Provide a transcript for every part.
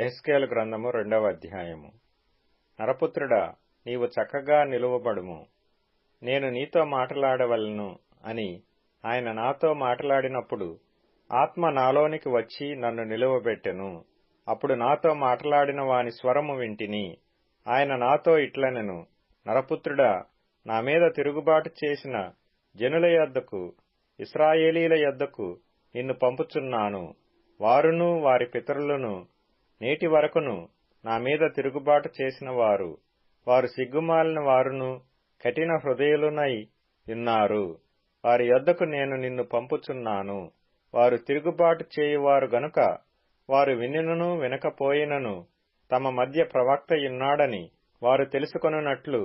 SQL గ్రంథము రెండవ అధ్యాయము. నరపుత్రుడా నీవు చక్కగా నిలువబడుము. నేను నీతో మాట్లాడవలను అని ఆయన నాతో మాట్లాడినప్పుడు ఆత్మ నాలోనికి వచ్చి నన్ను నిలువబెట్టెను. అప్పుడు నాతో మాట్లాడిన వాని స్వరము వింటిని. ఆయన నాతో ఇట్లనెను నరపుత్రుడా నా మీద తిరుగుబాటు చేసిన జనుల యొద్దకు ఇస్రాయేలీల యొద్దకు నిన్ను పంపుచున్నాను. వారును వారి పితరులను నేటి వరకును నా మీద తిరుగుబాటు చేసిన వారు వారు సిగ్గుమాలిన వారును కఠిన హృదయులునై ఉన్నారు వారి యొద్దకు నేను నిన్ను పంపుచున్నాను. వారు తిరుగుబాటు చేయువారు గనుక వారు వినినను వినకపోయినను తమ మధ్య ప్రవక్తయున్నాడని వారు తెలుసుకొనున్నట్లు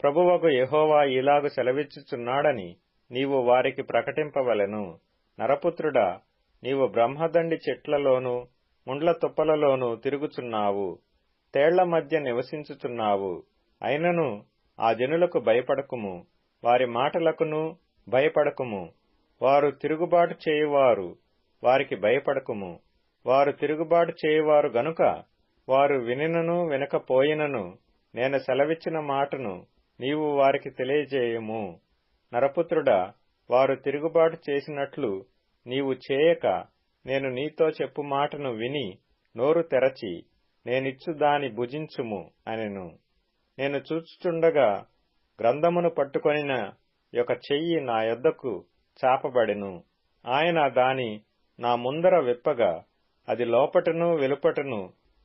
ప్రభువగు యహోవా ఇలాగు సెలవిచ్చుచున్నాడని నీవు వారికి ప్రకటింపవలెను. నరపుత్రుడా నీవు బ్రహ్మదండి చెట్లలోనూ ముండ్ల తుప్పలలోనూ తిరుగుచున్నావు తేళ్ళ మధ్య నివసించుచున్నావు. అయినను ఆ జనులకు భయపడకుము వారి మాటలకును భయపడకుము. వారు తిరుగుబాటు చేయువారు వారికి భయపడకుము. వారు తిరుగుబాటు చేయువారు గనుక వారు వినినను వినకపోయినను నేను సెలవిచ్చిన మాటను నీవు వారికి తెలియజేయము. నరపుత్రుడా వారు తిరుగుబాటు చేసినట్లు నీవు చేయక నేను నీతో చెప్పు మాటను విని నోరు తెరచి నేనిచ్చు దాని భుజించుము అనెను. నేను చూచుచుండగా గ్రంథమును పట్టుకొనిన యొక్క చెయ్యి నా యొద్దకు చాపబడెను. ఆయన దాని నా ముందర విప్పగా అది లోపటను వెలుపటను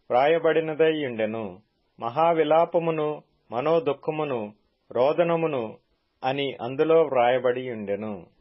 వ్రాయబడినదై ఉండెను. మహావిలాపమును మనోదుఃఖమును రోదనమును అని అందులో వ్రాయబడి ఉండెను.